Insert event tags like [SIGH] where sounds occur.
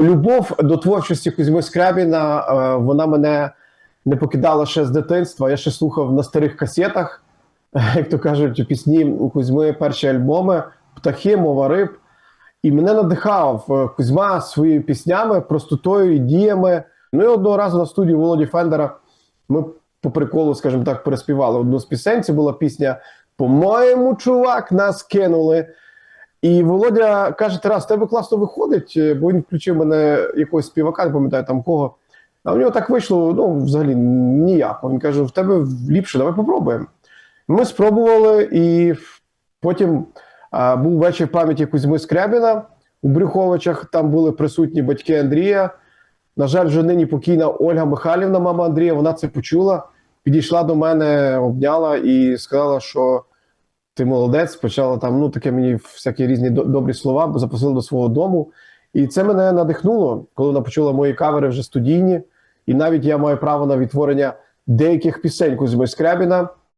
любов до творчості Кузьми Скрябіна, е, вона мене не покидала ще з дитинства. Я ще слухав на старих касетах, [LAUGHS] як то кажуть, пісні Кузьми, перші альбоми, птахи, мова риб. І мене надихав е, Кузьма своїми піснями, простотою діями. Ну і одного разу на студії Володі Фендера ми по приколу, скажімо так, переспівали одну з пісень. Це була пісня По-моєму, чувак, нас кинули. І Володя каже: Тарас, тебе класно виходить, е, бо він включив мене якогось співака, не пам'ятаю там кого. А в нього так вийшло, ну, взагалі ніяко. Він каже: в тебе ліпше, давай попробуємо. Ми спробували, і потім а, був вечір пам'яті Кузьми Скрябіна у Брюховичах. Там були присутні батьки Андрія. На жаль, вже нині покійна Ольга Михайлівна, мама Андрія, вона це почула, підійшла до мене, обняла і сказала, що ти молодець, почала там ну таке мені всякі різні добрі слова, запросила до свого дому. І це мене надихнуло, коли вона почула мої кавери вже студійні. І навіть я маю право на відтворення деяких пісень Кузьми Скрябіна.